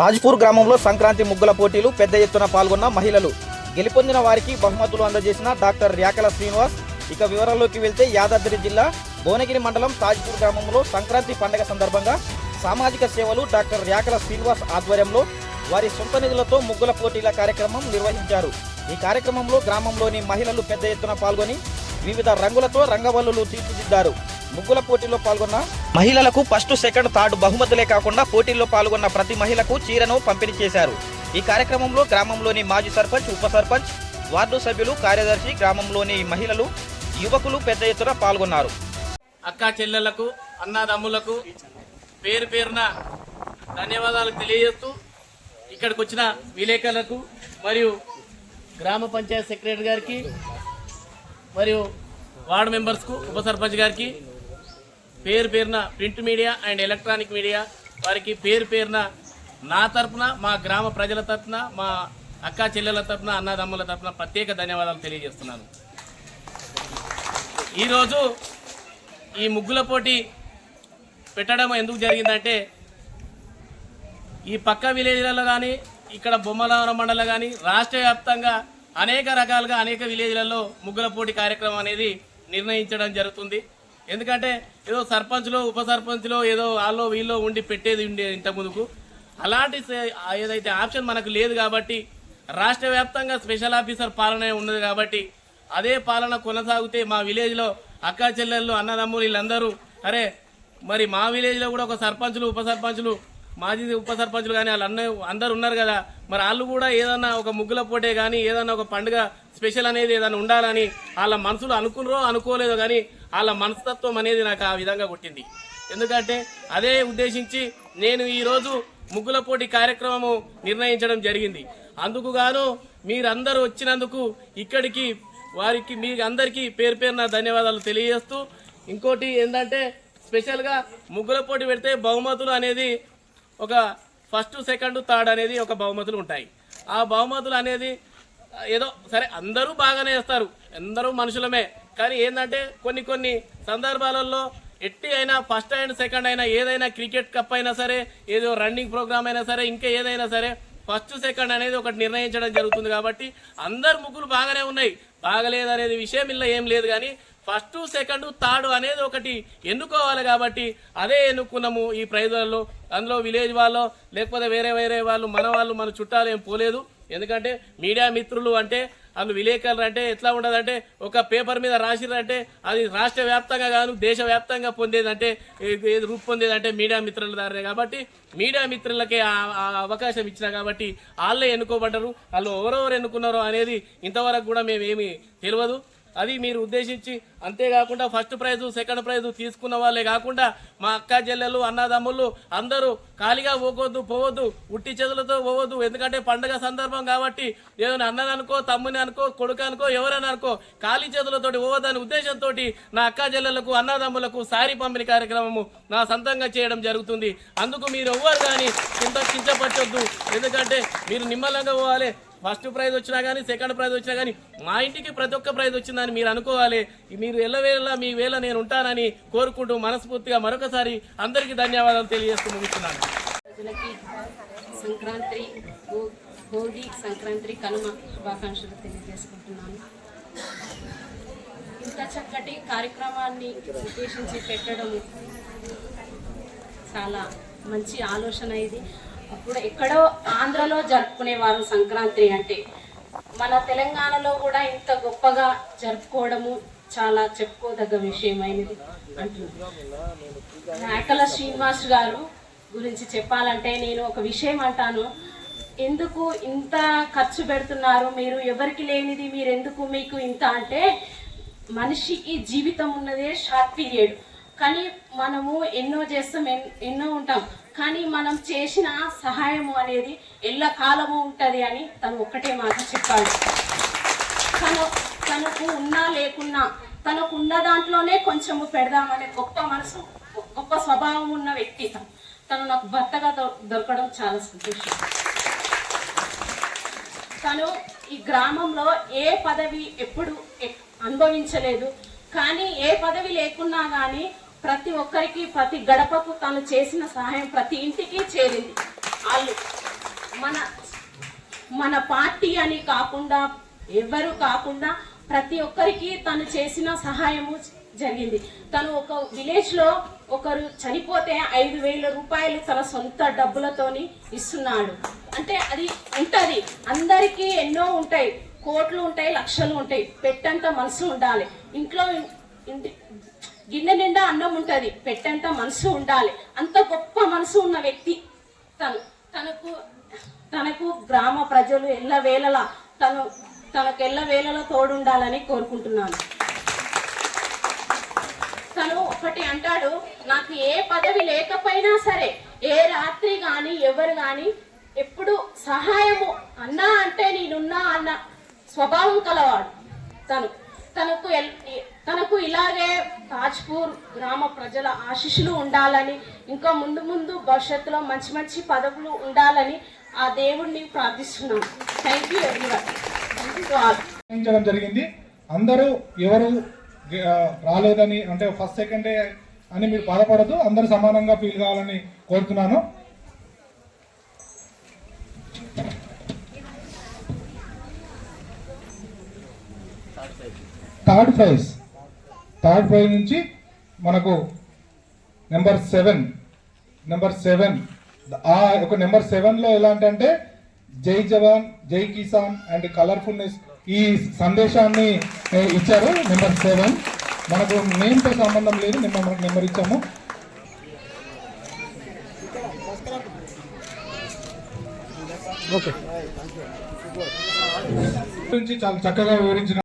తాజ్పూర్ గ్రామంలో సంక్రాంతి ముగ్గుల పోటీలు పెద్ద ఎత్తున పాల్గొన్న మహిళలు. గెలుపొందిన వారికి బహుమతులు అందజేసిన డాక్టర్ ర్యాకల శ్రీనివాస్. ఇక వివరాల్లోకి వెళ్తే యాదాద్రి జిల్లా భువనగిరి మండలం తాజ్పూర్ గ్రామంలో సంక్రాంతి పండగ సందర్భంగా సామాజిక సేవలు డాక్టర్ ర్యాకల శ్రీనివాస్ ఆధ్వర్యంలో వారి సొంత నిధులతో ముగ్గుల పోటీల కార్యక్రమం నిర్వహించారు. ఈ కార్యక్రమంలో గ్రామంలోని మహిళలు పెద్ద ఎత్తున పాల్గొని వివిధ రంగులతో రంగవల్లులు తీర్చిదిద్దారు. ముగ్గుల పోటీలో పాల్గొన్న మహిళలకు ఫస్ట్ సెకండ్ థర్డ్ బహుమతులే కాకుండా పోటీల్లో పాల్గొన్న ప్రతి మహిళకు చీరను పంపిణీ చేశారు. ఈ కార్యక్రమంలో గ్రామంలోని మాజీ సర్పంచ్ ఉప సర్పంచ్ వార్డు సభ్యులు కార్యదర్శి గ్రామంలోని మహిళలు యువకులు పెద్ద ఎత్తున పాల్గొన్నారు. అక్క చెల్లెలకు అన్నదమ్ములకు పేరు పేరున ధన్యవాదాలు తెలియజేస్తూ ఇక్కడికి వచ్చిన విలేకరులకు మరియు గ్రామ పంచాయత్ సెక్రటరీ గారికి మరియు వార్డు మెంబర్స్కు ఉప సర్పంచ్ గారికి పేరు పేరున print media and electronic media. వారికి పేరు పేరున నా తరపున మా గ్రామ ప్రజల తరపున మా అక్క చెల్లెల తరపున అన్నదమ్ముల తరపున ప్రత్యేక ధన్యవాదాలు తెలియజేస్తున్నాను. ఈరోజు ఈ ముగ్గుల పోటీ పెట్టడం ఎందుకు జరిగిందంటే ఈ పక్క విలేజ్లలో కానీ ఇక్కడ బొమ్మలవరం మండలం కానీ రాష్ట్ర వ్యాప్తంగా అనేక రకాలుగా అనేక విలేజ్లలో ముగ్గుల పోటీ కార్యక్రమం అనేది నిర్ణయించడం జరుగుతుంది. ఎందుకంటే ఏదో సర్పంచ్లో ఉప సర్పంచ్లో ఏదో వాళ్ళు వీళ్ళు ఉండి పెట్టేది ఉండే ఇంత ముందుకు అలాంటి ఏదైతే ఆప్షన్ మనకు లేదు కాబట్టి రాష్ట్ర వ్యాప్తంగా స్పెషల్ ఆఫీసర్ పాలన ఉన్నది కాబట్టి అదే పాలన కొనసాగితే మా విలేజ్లో అక్కా చెల్లెళ్ళు అన్నదమ్ములు వీళ్ళందరూ అరే మరి మా విలేజ్లో కూడా ఒక సర్పంచులు ఉప సర్పంచులు మాజీ ఉప సర్పంచులు కానీ వాళ్ళు అన్న అందరు ఉన్నారు కదా మరి వాళ్ళు కూడా ఏదన్నా ఒక ముగ్గుల పోటే కానీ ఏదన్నా ఒక పండుగ స్పెషల్ అనేది ఏదైనా ఉండాలని వాళ్ళ మనసులు అనుకున్నారో అనుకోలేదో కానీ వాళ్ళ మనస్తత్వం అనేది నాకు ఆ విధంగా కొట్టింది ఎందుకంటే అదే ఉద్దేశించి నేను ఈరోజు ముగ్గుల పోటీ కార్యక్రమము నిర్ణయించడం జరిగింది. అందుకు గాను మీరందరూ వచ్చినందుకు ఇక్కడికి వారికి మీ అందరికీ పేరు పేరున ధన్యవాదాలు తెలియజేస్తూ ఇంకోటి ఏంటంటే స్పెషల్గా ముగ్గుల పోటీ పెడితే బహుమతులు అనేది ఒక ఫస్ట్ సెకండ్ థర్డ్ అనేది ఒక బహుమతులు ఉంటాయి. ఆ బహుమతులు అనేది ఏదో సరే అందరూ బాగానే చేస్తారు. అందరూ మనుషులమే. కానీ ఏంటంటే కొన్ని కొన్ని సందర్భాలలో ఎట్టి అయినా ఫస్ట్ అండ్ సెకండ్ అయినా ఏదైనా క్రికెట్ కప్ అయినా సరే ఏదో రన్నింగ్ ప్రోగ్రామ్ అయినా సరే ఇంకా ఏదైనా సరే ఫస్ట్ సెకండ్ అనేది ఒకటి నిర్ణయించడం జరుగుతుంది కాబట్టి అందరు ముగ్గురు బాగానే ఉన్నాయి. బాగలేదు అనేది విషయం ఇలా ఏం లేదు కానీ ఫస్ట్ సెకండ్ థర్డ్ అనేది ఒకటి ఎన్నుకోవాలి కాబట్టి అదే ఎన్నుకున్నాము ఈ ప్రైజులలో. అందులో విలేజ్ వాళ్ళు లేకపోతే వేరే వేరే వాళ్ళు మన వాళ్ళు మన చుట్టాలు ఏం పోలేదు. ఎందుకంటే మీడియా మిత్రులు అంటే వాళ్ళు విలేకరులు అంటే ఎట్లా ఉండదంటే ఒక పేపర్ మీద రాసిరంటే అది రాష్ట్ర వ్యాప్తంగా కాదు దేశ వ్యాప్తంగా పొందేదంటే ఏది రూపొందేదంటే మీడియా మిత్రుల దారే కాబట్టి మీడియా మిత్రులకే అవకాశం ఇచ్చిన కాబట్టి వాళ్ళే ఎన్నుకోబడ్డరు. వాళ్ళు ఎవరెవరు ఎన్నుకున్నారో అనేది ఇంతవరకు కూడా మేము ఏమి తెలియదు అది మీరు ఉద్దేశించి అంతేకాకుండా ఫస్ట్ ప్రైజు సెకండ్ ప్రైజు తీసుకున్న వాళ్ళే కాకుండా మా అక్క చెల్లెలు అన్నదమ్ములు అందరూ ఖాళీగా పోవద్దు పోవద్దు ఉట్టి చేతులతో పోవద్దు. ఎందుకంటే పండగ సందర్భం కాబట్టి ఏదైనా అన్నని అనుకో తమ్ముని అనుకో కొడుకు అనుకో ఎవరైనా అనుకో ఖాళీ చేతులతోటి పోవద్దనే ఉద్దేశంతో నా అక్క చెల్లెలకు అన్నదమ్ములకు సారీ పంపిణీ కార్యక్రమము నా సొంతంగా చేయడం జరుగుతుంది. అందుకు మీరు ఎవ్వరు కానీ చింత చింతపరచొద్దు ఎందుకంటే మీరు నిమ్మలంగా పోవాలి. ఫస్ట్ ప్రైజ్ వచ్చినా కానీ సెకండ్ ప్రైజ్ వచ్చినా కానీ మా ఇంటికి ప్రతి ఒక్క ప్రైజ్ వచ్చిందని మీరు అనుకోవాలి. మీరు ఎల్లవేళ మీ వేళ నేను ఉంటానని కోరుకుంటూ మనస్ఫూర్తిగా మరొకసారి అందరికీ ధన్యవాదాలు తెలియజేస్తూ ముగిస్తున్నాను. సంక్రాంతి భోగి సంక్రాంతి కనుమ శుభాకాంక్షలు తెలియజేసుకుంటున్నాను. ఇంత చక్కటి కార్యక్రమాన్ని ఉద్దేశించి పెట్టడం చాలా మంచి ఆలోచన ఇది. ఇప్పుడు ఎక్కడో ఆంధ్రలో జరుపుకునేవారు సంక్రాంతి అంటే మన తెలంగాణలో కూడా ఇంత గొప్పగా జరుపుకోవడము చాలా చెప్పుకోదగ్గ విషయమైనది అంటున్నాను నాయకల శ్రీనివాస్ గారు గురించి చెప్పాలంటే నేను ఒక విషయం అంటాను. ఎందుకు ఇంత ఖర్చు పెడుతున్నారు? మీరు ఎవరికి లేనిది మీరు ఎందుకు మీకు ఇంత అంటే మనిషికి జీవితం ఉన్నదే షార్ట్ పీరియడ్. కానీ మనము ఎన్నో చేస్తాం ఎన్- ఎన్నో ఉంటాం. కానీ మనం చేసిన సహాయము అనేది ఎల్ల కాలము ఉంటుంది అని తను ఒక్కటే మాట చెప్పాడు. తను తనకు ఉన్నా లేకున్నా తనకు ఉన్న దాంట్లోనే కొంచెము పెడదామనే గొప్ప మనసు గొప్ప స్వభావం ఉన్న వ్యక్తి తను. తను నాకు భర్తగా దొరకడం చాలా సంతోషం. తను ఈ గ్రామంలో ఏ పదవి ఎప్పుడు అనుభవించలేదు. కానీ ఏ పదవి లేకున్నా కానీ ప్రతి ఒక్కరికి ప్రతి గడపకు తను చేసిన సహాయం ప్రతి ఇంటికి చేరింది. వాళ్ళు మన మన పార్టీ అని కాకుండా ఎవరు కాకుండా ప్రతి ఒక్కరికి తను చేసిన సహాయము జరిగింది. తను ఒక విలేజ్లో ఒకరు చనిపోతే ఐదు వేల రూపాయలు తన సొంత డబ్బులతోని ఇస్తున్నాడు. అంటే అది ఉంటుంది. అందరికీ ఎన్నో ఉంటాయి. కోట్లు ఉంటాయి లక్షలు ఉంటాయి. పెట్టంత మనసు ఉండాలి. ఇంట్లో ఇంటి గిన్నె నిండా అన్నం ఉంటుంది. పెట్టంత మనసు ఉండాలి. అంత గొప్ప మనసు ఉన్న వ్యక్తి తను. తనకు తనకు గ్రామ ప్రజలు ఎల్ల వేళలా తను తనకు ఎల్ల వేళలో తోడుండాలని కోరుకుంటున్నాను. తను ఒకటి అంటాడు నాకు ఏ పదవి లేకపోయినా సరే ఏ రాత్రి కానీ ఎవరు కానీ ఎప్పుడు సహాయము అన్నా అంటే నేనున్నా అన్న స్వభావం కలవాడు. తను తనకు ఎల్- తనకు ఇలాగే తాజ్పూర్ గ్రామ ప్రజల ఆశీస్సులు ఉండాలని ఇంకా ముందు ముందు భవిష్యత్తులో మంచి మంచి పదవులు ఉండాలని ఆ దేవుణ్ణి ప్రార్థిస్తున్నాం. థ్యాంక్ యూ ఎవ్రీవన్ జరిగింది. అందరూ ఎవరు రాలేదని అంటే ఫస్ట్ సెకండ్ డే అని మీరు బాధపడద్దు. అందరూ సమానంగా ఫీల్ కావాలని కోరుతున్నాను. Third prize. థర్డ్ ప్రైజ్ నుంచి మనకు నెంబర్ సెవెన్ నెంబర్ సెవెన్. ఆ ఒక నెంబర్ సెవెన్లో ఎలాంటి అంటే జై జవాన్ జై కిసాన్ అండ్ కలర్ఫుల్నెస్ ఈ సందేశాన్ని ఇచ్చారు నెంబర్ సెవెన్. మనకు నేమ్తో సంబంధం లేదు నెంబర్ మనకు నెంబర్ ఇచ్చాము. గురించి చాలా చక్కగా వివరించిన